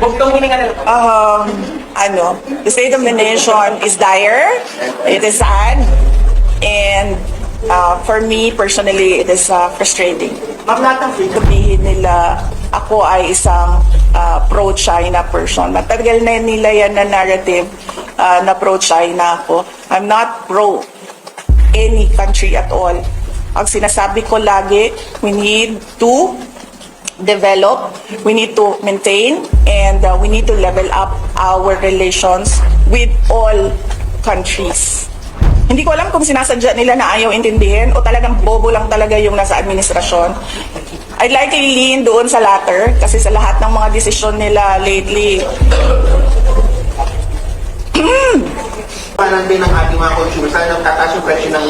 Bugtong hininga na um, ano, the state of the nation is dire. It is sad. And uh, for me, personally, it is uh, frustrating. Ma'am, lahat ng freedom. Sabihin nila, ako ay isang uh, pro-China person. Matagal na nila yan na narrative uh, na pro-China ako. I'm not pro any country at all. Ang sinasabi ko lagi, we need to develop, we need to maintain, and uh, we need to level up our relations with all countries. Hindi ko alam kung sinasadya nila na ayaw intindihin o talagang bobo lang talaga yung nasa administrasyon. I'd like to lean doon sa latter kasi sa lahat ng mga desisyon nila lately, Panan din ng ating mga consumers, sana tataas yung presyo ng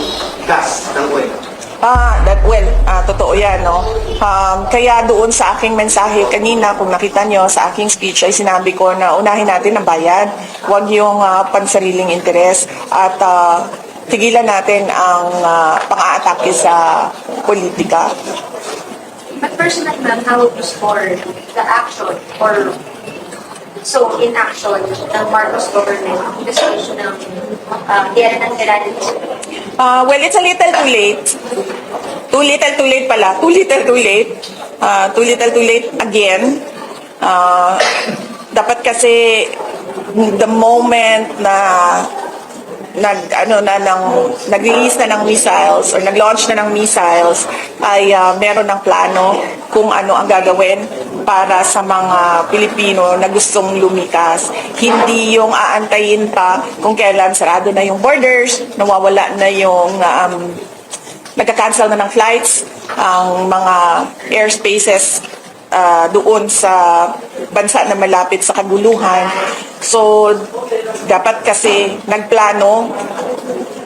gas, ng oil. Ah, that well, ah, totoo 'yan, no. Um, kaya doon sa aking mensahe kanina, kung nakita nyo sa aking speech ay sinabi ko na unahin natin ang bayan, huwag yung ah, pansariling interes at ah, tigilan natin ang uh, pang-aatake sa politika. But personally, ma'am, how would you score the action or so inaction ng Marcos government in the situation ng uh, Tierra ng Tirani? Ah, well, it's a little too late. Too little too late pala. Too little too late. Ah, too little too late again. Ah, dapat kasi the moment na nag ano na ng nag-release na ng missiles or nag-launch na ng missiles ay ah, meron ng plano kung ano ang gagawin para sa mga Pilipino na gustong lumikas. Hindi yung aantayin pa kung kailan sarado na yung borders, nawawala na yung um, nagka-cancel na ng flights, ang mga airspaces ah, doon sa bansa na malapit sa kaguluhan. So, dapat kasi nagplano,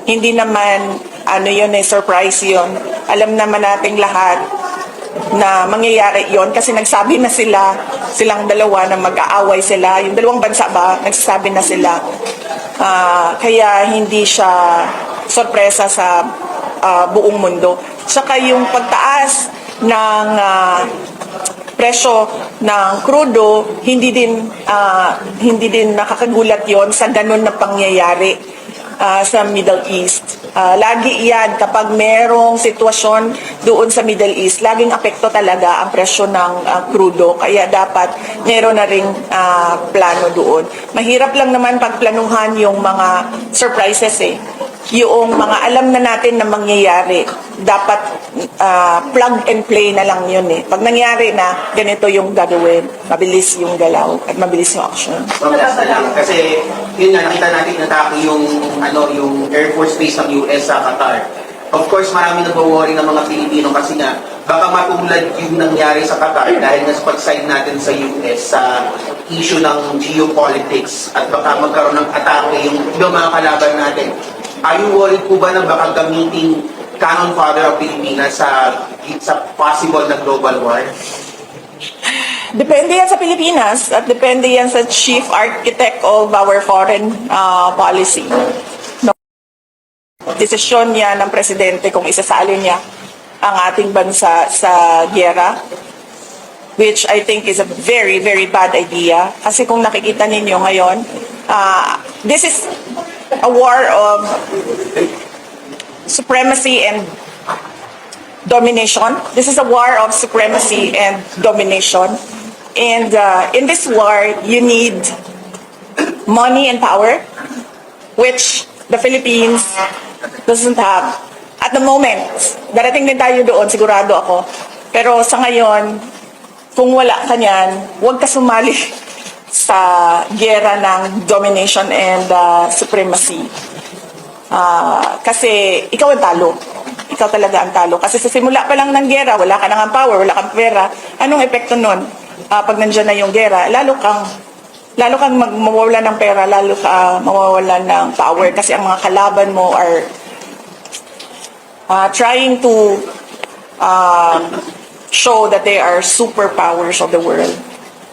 hindi naman ano yun eh, surprise yun. Alam naman nating lahat na mangyayari yon kasi nagsabi na sila, silang dalawa na mag-aaway sila. Yung dalawang bansa ba, nagsasabi na sila. Ah, kaya hindi siya sorpresa sa ah, buong mundo. Saka yung pagtaas ng ah, presyo ng krudo, hindi din ah, hindi din nakakagulat yon sa ganun na pangyayari ah, sa Middle East. Ah, lagi yan kapag merong sitwasyon doon sa Middle East, laging apekto talaga ang presyo ng ah, krudo. Kaya dapat meron na ring ah, plano doon. Mahirap lang naman pagplanuhan yung mga surprises eh yung mga alam na natin na mangyayari, dapat ah, plug and play na lang yun eh. Pag nangyari na, ganito yung gagawin. Mabilis yung galaw at mabilis yung action. Kasi, yun nga, nakita natin natake yung, ano, yung Air Force Base ng US sa Qatar. Of course, marami nagwo-worry ng mga Pilipino kasi nga, baka matulad yung nangyari sa Qatar dahil nga sa pag-sign natin sa US sa issue ng geopolitics at baka magkaroon ng atake yung yung mga kalaban natin. Are you worried po ba na baka gamitin Canon Father of Pilipinas sa sa possible na global war? Depende yan sa Pilipinas at depende yan sa chief architect of our foreign ah, policy. No? Desisyon niya ng presidente kung isasali niya ang ating bansa sa giyera which I think is a very, very bad idea. Kasi kung nakikita ninyo ngayon, ah, this is a war of supremacy and domination. This is a war of supremacy and domination. And uh, in this war, you need money and power, which the Philippines doesn't have. At the moment, darating din tayo doon, sigurado ako. Pero sa ngayon, kung wala ka niyan, huwag ka sumali sa gera ng domination and uh, supremacy. Ah, kasi ikaw ang talo. Ikaw talaga ang talo. Kasi sa simula pa lang ng gera, wala ka nang power, wala kang pera. Anong epekto nun? Ah, pag nandyan na yung gera, lalo kang lalo kang mag- ng pera, lalo ka mawawala ng power kasi ang mga kalaban mo are ah, trying to um, show that they are superpowers of the world.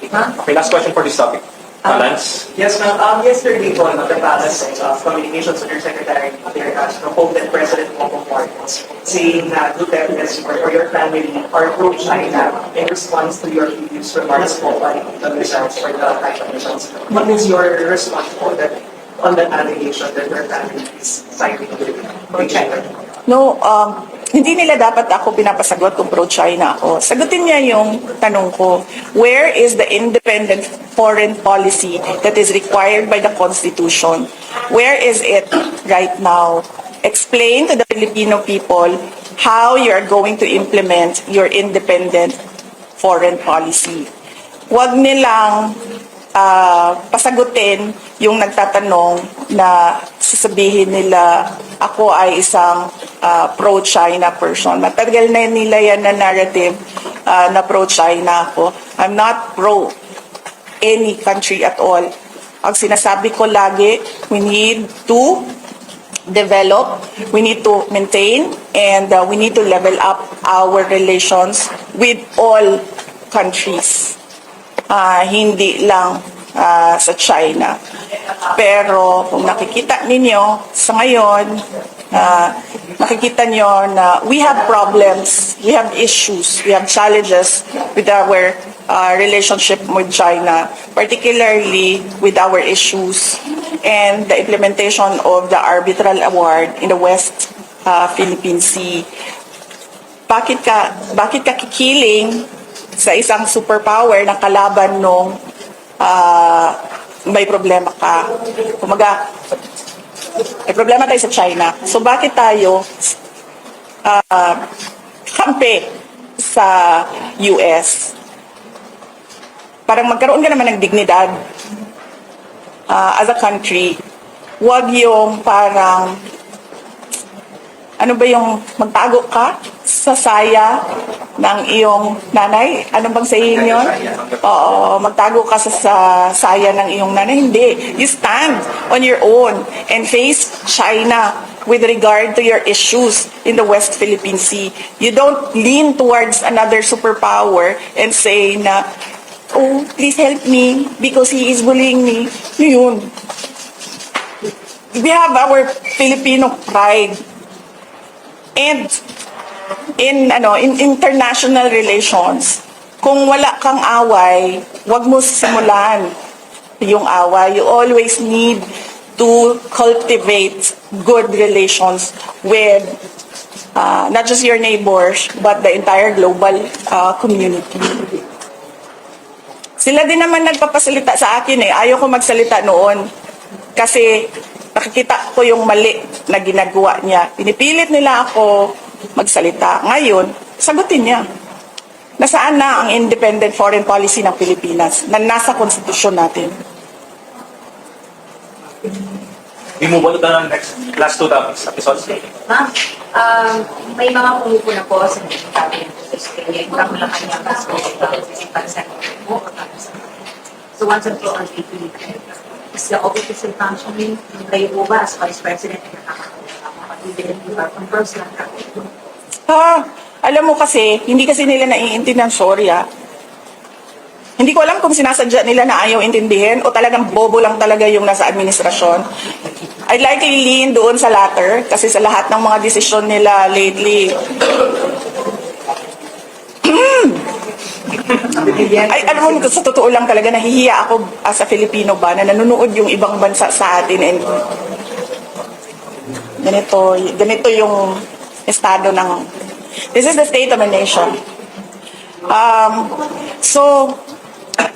Okay, last question for this topic. Balance. Yes, ma'am. Um, yesterday po, no, the Palace uh, Communications Undersecretary Claire Castro quoted President Bongbong Marcos saying that Duterte or, or your family are pro-China in response to your previous remarks po by the results for the high commissions. What is your response po that, on that allegation that your family is siding with China? No, um, hindi nila dapat ako pinapasagot kung pro-China ako. Sagutin niya yung tanong ko, where is the independent foreign policy that is required by the Constitution? Where is it right now? Explain to the Filipino people how you are going to implement your independent foreign policy. Huwag nilang ah, pasagutin yung nagtatanong na sasabihin nila ako ay isang ah, pro-China person. Matagal na nila yan na narrative ah, na pro-China ako. I'm not pro any country at all. Ang sinasabi ko lagi, we need to develop, we need to maintain, and uh, we need to level up our relations with all countries. Ah, hindi lang ah, sa China. Pero kung nakikita ninyo sa ngayon, ah, nakikita nyo na we have problems, we have issues, we have challenges with our ah, relationship with China, particularly with our issues and the implementation of the arbitral award in the West ah, Philippine Sea bakit ka bakit ka kikiling sa isang superpower na kalaban nung ah, may problema ka. Kumaga, may problema tayo sa China. So bakit tayo ah, kampi sa US? Parang magkaroon ka naman ng dignidad ah, as a country. Huwag yung parang ano ba yung magtago ka sa saya ng iyong nanay? Ano bang saying yun? Oo, magtago ka sa, sa saya ng iyong nanay. Hindi. You stand on your own and face China with regard to your issues in the West Philippine Sea. You don't lean towards another superpower and say na, oh, please help me because he is bullying me. Yun. We have our Filipino pride And in ano in international relations, kung wala kang away, wag mo simulan yung away. You always need to cultivate good relations with uh, not just your neighbors, but the entire global uh, community. Sila din naman nagpapasalita sa akin eh. Ayaw ko magsalita noon. Kasi nakikita ko yung mali na ginagawa niya. Pinipilit nila ako magsalita. Ngayon, sagutin niya. Nasaan na ang independent foreign policy ng Pilipinas na nasa konstitusyon natin? We move on to the next, last two topics, episodes. Ma'am, um, may mga pumupuna po sa cabinet system. Yung kamulang kanya mas po sa pansa mo. So once and for all, is the office still functioning? Kayo po as Vice President ay personal Ha, alam mo kasi, hindi kasi nila naiintindihan, sorry ah. Hindi ko alam kung sinasadya nila na ayaw intindihin o talagang bobo lang talaga yung nasa administrasyon. I'd likely lean doon sa latter kasi sa lahat ng mga desisyon nila lately. Ay, alam mo, sa totoo lang talaga, nahihiya ako as a Filipino ba na nanonood yung ibang bansa sa atin and ganito, ganito yung estado ng this is the state of a nation. Um, so,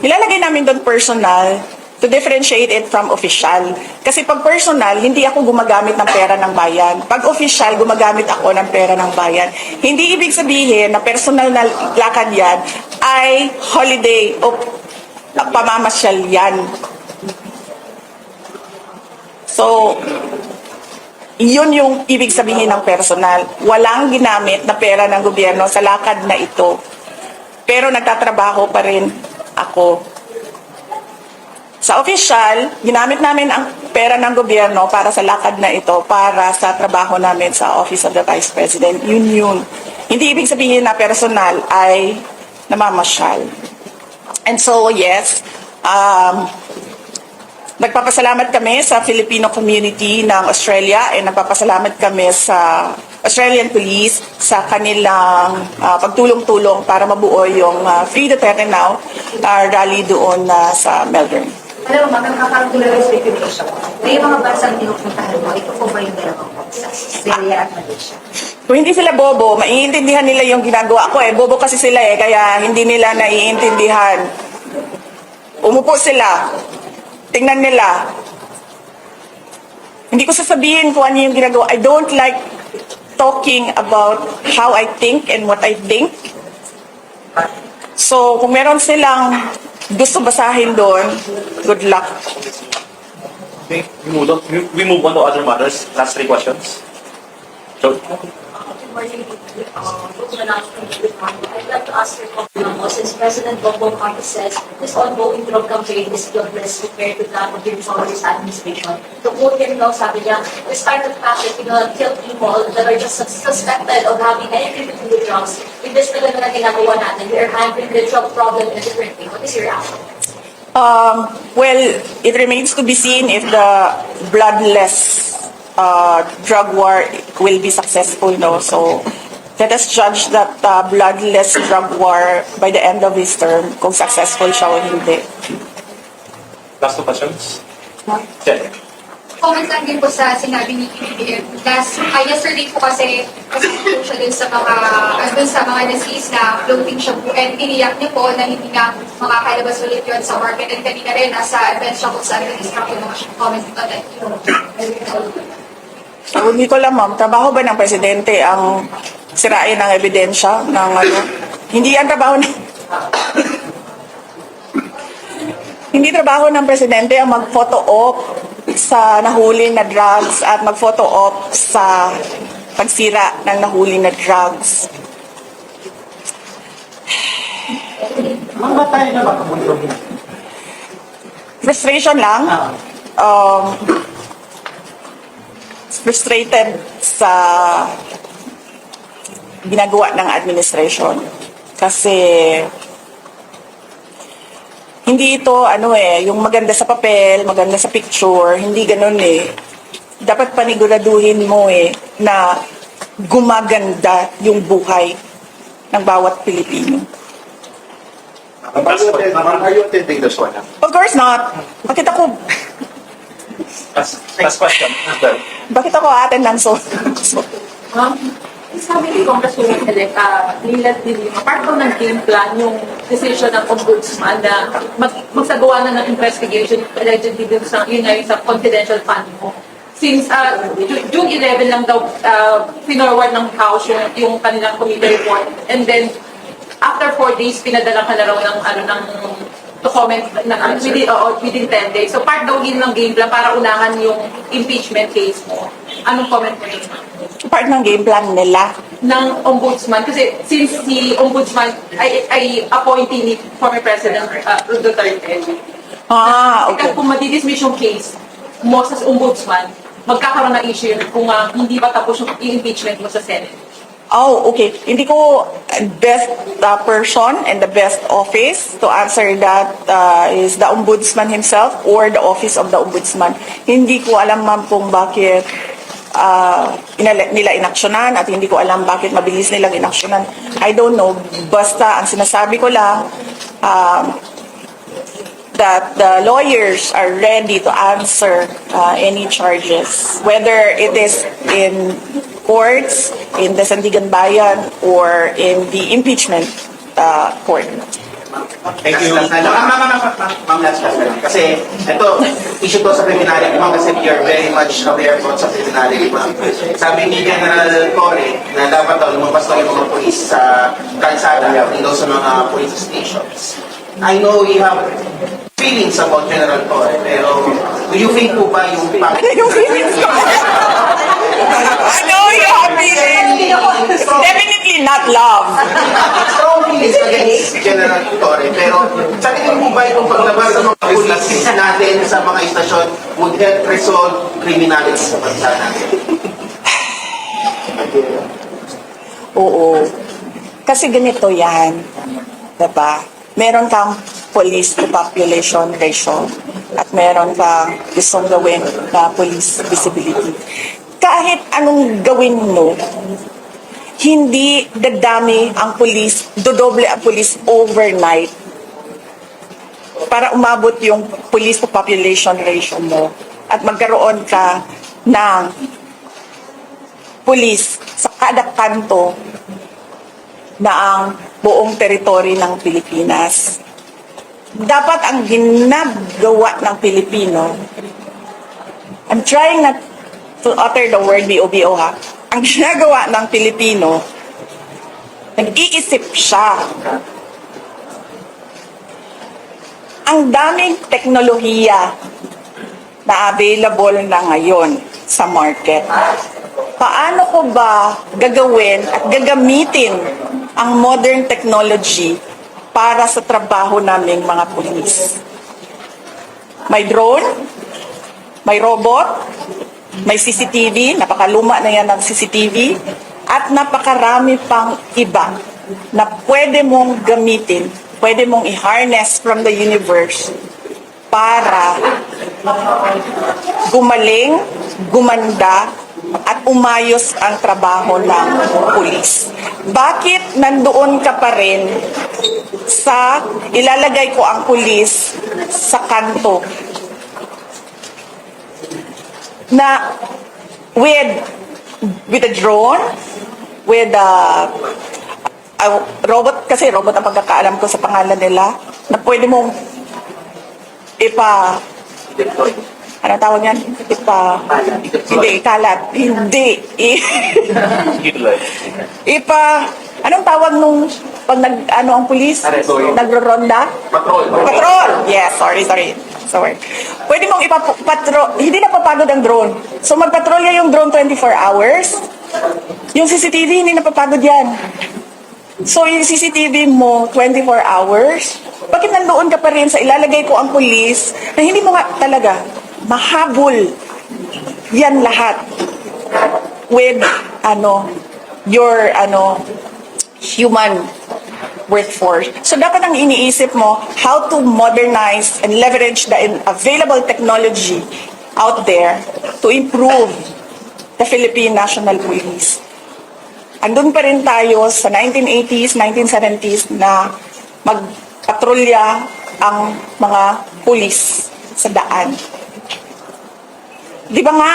nilalagay namin doon personal to differentiate it from official. Kasi pag personal, hindi ako gumagamit ng pera ng bayan. Pag official, gumagamit ako ng pera ng bayan. Hindi ibig sabihin na personal na lakad yan ay holiday o pamamasyal yan. So, yun yung ibig sabihin ng personal. Walang ginamit na pera ng gobyerno sa lakad na ito. Pero nagtatrabaho pa rin ako. Sa official, ginamit namin ang pera ng gobyerno para sa lakad na ito, para sa trabaho namin sa Office of the Vice President. Yun yun. Hindi ibig sabihin na personal ay namamasyal. And so, yes, um, Nagpapasalamat kami sa Filipino community ng Australia and nagpapasalamat kami sa Australian Police sa kanilang ah, pagtulong-tulong para mabuo yung ah, Free Duterte Now ah, rally doon na sa Melbourne. Alam mo, magkakaroon ng speculation. May mga bansang pinupuntahan mo, ito po ba yung dalawang bansa? Syria at Malaysia. Kung hindi sila bobo, maiintindihan nila yung ginagawa ko eh. Bobo kasi sila eh, kaya hindi nila naiintindihan. Umupo sila. Tingnan nila. Hindi ko sasabihin kung ano yung ginagawa. I don't like talking about how I think and what I think. So, kung meron silang gusto basahin doon, good luck. Okay, we move on, we- move on to other matters. Last three questions. So, President Bongbong Marcos says this ongoing drug campaign is guiltless compared to that of the Resources Administration. To quote him daw, sabi niya, we started traffic, you know, kill people that are just suspected of having anything to do with drugs. With this gano'n na ginagawa natin, we are handling the drug problem in a different way. What is your reaction? Um, well, it remains to be seen if the bloodless uh, drug war will be successful, no? So, let us judge that uh, bloodless drug war by the end of his term, kung successful siya o hindi. last two questions. Yeah. comment lang din po sa sinabi ni PBBM. Last, uh, yesterday po kasi, kasi po siya dun sa mga, uh, dun sa mga nasis na floating siya po and iniyak niya po na hindi na makakalabas ulit yun sa market and kanina rin nasa event siya nag-distract yung mga comment on that. So, hindi ko alam, ma'am, trabaho ba ng presidente ang sirain ng ebidensya ng ano? Hindi yan trabaho ng... hindi trabaho ng presidente ang mag-photo op sa nahuli na drugs at mag-photo op sa pagsira ng nahuli na drugs. Frustration lang. Um, frustrated sa ginagawa ng administration. Kasi hindi ito ano eh, yung maganda sa papel, maganda sa picture, hindi ganun eh. Dapat paniguraduhin mo eh na gumaganda yung buhay ng bawat Pilipino. Are you attending- are you attending this one? Of course not. Bakit ako, Last, last question. Bakit ako so, so Um, sabi ni Congresswoman Elect, uh, Lilat din part po ng game plan yung decision ng ombudsman na mag, magsagawa na ng investigation allegedly dun sa, yun nga yung sa confidential fund mo. Since uh, Ju- June 11 lang daw uh, pinorward ng House yung, yung kanilang committee report and then after four days pinadala ka na raw ng ano ng to comment na within, oo, within 10 days. So part daw yun ng game plan para unahan yung impeachment case mo. Anong comment mo dun? part ng game plan nila. ng ombudsman kasi since si ombudsman ay, ay appointee ni former President uh, Duterte. Ah, Kasi okay. kung madidismiss yung case mo sa ombudsman, magkakaroon ng issue yun kung uh, hindi pa tapos yung impeachment mo sa Senate. Oh, okay. Hindi ko uh, best uh, person and the best office to answer that uh, is the ombudsman himself or the office of the ombudsman. Hindi ko alam ma'am kung bakit uh, nila inaksyonan at hindi ko alam bakit mabilis nilang inaksyonan. I don't know. Basta ang sinasabi ko lang, um, that the lawyers are ready to answer uh, any charges, whether it is in courts, in the Sandigan Bayan, or in the impeachment uh, court. Thank you. Ma'am, ma'am, ma'am, ma'am, last question. Kasi ito, issue to sa criminality, ma'am, kasi you're very much aware po sa criminality, ma'am. Sabi ni General Torre na dapat daw lumabas daw yung mga polis sa kalsada, daw sa mga police stations. I know you have feelings about General Torre, pero do you think po ba yung Ano yung feelings ko? I know you have feelings. Definitely not love. strong feelings against General Torre, pero sa tingin mo ba yung paglabas ng mga police natin sa mga istasyon would help resolve criminality sa bansa natin? Oo. Kasi ganito yan. Diba? Meron kang police to population ratio at meron ka gustong gawin na police visibility. Kahit anong gawin mo, hindi dadami ang police, dodoble ang police overnight para umabot yung police to population ratio mo at magkaroon ka ng police sa kada kanto na ang buong teritoryo ng Pilipinas. Dapat ang ginagawa ng Pilipino, I'm trying not to utter the word BOBO ha, ang ginagawa ng Pilipino, nag-iisip siya. Ang daming teknolohiya na available na ngayon sa market. Paano ko ba gagawin at gagamitin ang modern technology para sa trabaho naming mga pulis? May drone, may robot, may CCTV, napakaluma na yan ng CCTV, at napakarami pang iba na pwede mong gamitin, pwede mong i-harness from the universe para gumaling, gumanda, at umayos ang trabaho ng pulis. Bakit nandoon ka pa rin sa ilalagay ko ang pulis sa kanto na with with a drone, with a, a robot, kasi robot ang pagkakaalam ko sa pangalan nila, na pwede mong ipa, ano tawag yan? Ipa, hindi, ikalat. Hindi. Ipa, anong tawag nung pag nag, ano ang pulis? Nagro-ronda? Patrol. Patrol! Yes, sorry, sorry. Sorry. Pwede mong ipapatrol, hindi na papagod ang drone. So magpatrolya yung drone 24 hours. Yung CCTV, hindi napapagod yan. So yung CCTV mo, 24 hours. Bakit nandoon ka pa rin sa ilalagay ko ang pulis na hindi mo nga talaga mahabol yan lahat with ano your ano human workforce. So dapat ang iniisip mo how to modernize and leverage the available technology out there to improve the Philippine National Police. Andun pa rin tayo sa 1980s, 1970s na magpatrolya ang mga pulis sa daan. Di ba nga,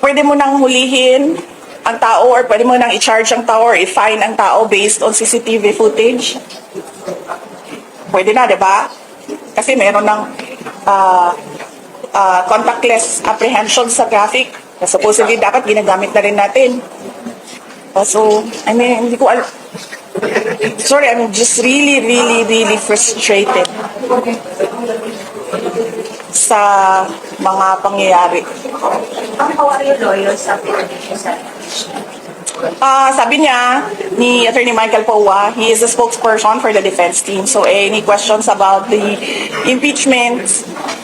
pwede mo nang hulihin ang tao or pwede mo nang i-charge ang tao or i-fine ang tao based on CCTV footage. Pwede na, di ba? Kasi meron ng ah, ah, contactless apprehension sa traffic na supposedly dapat ginagamit na rin natin. Ah, so, I mean, hindi ko alam. Sorry, I'm just really, really, really frustrated sa mga pangyayari. Ang you loyal sa Ah, sabi niya ni Attorney Michael Paua, he is a spokesperson for the defense team. So any questions about the impeachment,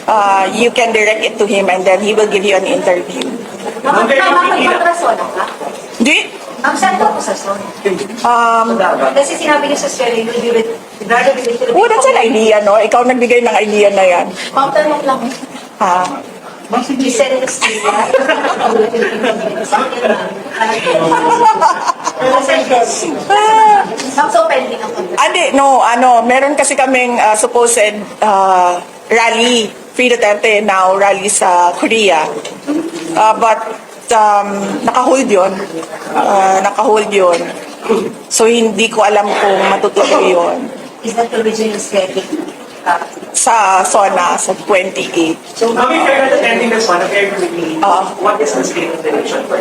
uh, you can direct it to him and then he will give you an interview. Ma'am, nakakapagpatrasona ka? Di? Ma'am, saan po sa zone? Um, Kasi sinabi niyo sa Sierra, you will be with, rather be with oh, that's an idea, no? Ikaw nagbigay ng idea na yan. Ma'am, tanong lang. Ha? He said it is Ma'am, so pending contract. Andi, no, ano, meron kasi kaming uh, supposed uh, rally, Free Duterte now, rally sa Korea. Uh, but, um, nakahold yun. Uh, nakahold yun. So, hindi ko alam kung matutuloy yun. Is that original schedule? Uh, Sa SONA, sa 28. So, now if you're not attending this one, very quickly, Ah. what is the state of the nation for?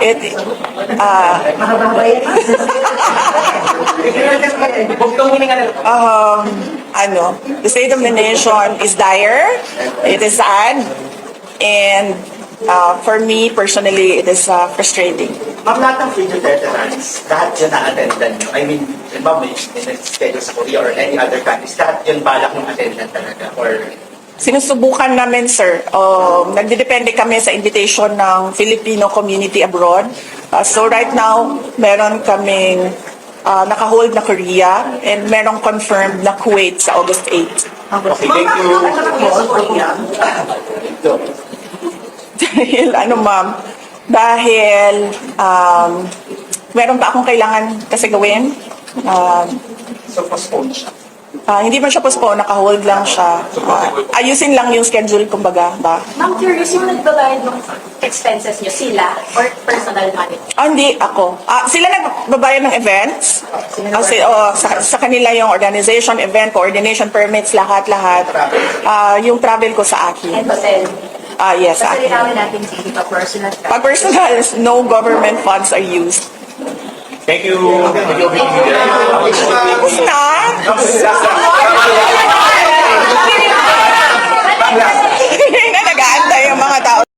It, uh, um, ano, the state of the nation is dire. It is sad. And uh, for me, personally, it is uh, frustrating. Ma'am, lahat ng free Duterte rallies, lahat yun na-attendan nyo. I mean, di ba may schedule sa Korea or any other countries, lahat yun balak ng attendant talaga. Or Sinusubukan namin, sir. Um, nagdidepende kami sa invitation ng Filipino community abroad. Uh, so right now, meron kaming ah, naka-hold na Korea and merong confirmed na Kuwait sa August 8. Okay, thank you. Dahil ano ma'am, dahil um, meron pa akong kailangan kasi gawin. Um, So postpone siya. ah, hindi man siya postpone, naka-hold lang siya. Ah, ayusin lang yung schedule, kumbaga ba? Ma'am, curious yung nagbabayad ng expenses niyo, sila or personal money? Ah, hindi ako. Ah, sila nagbabayad ng events. Kasi oh, sa, sa kanila yung organization, event, coordination permits, lahat-lahat. Ah, yung travel ko sa akin. And hotel. Ah, yes. Kasi ah. linawin natin dito, personal. Pag personal no government funds are used. Thank you. Thank you. Tapos na? Nalagaantay yung mga tao.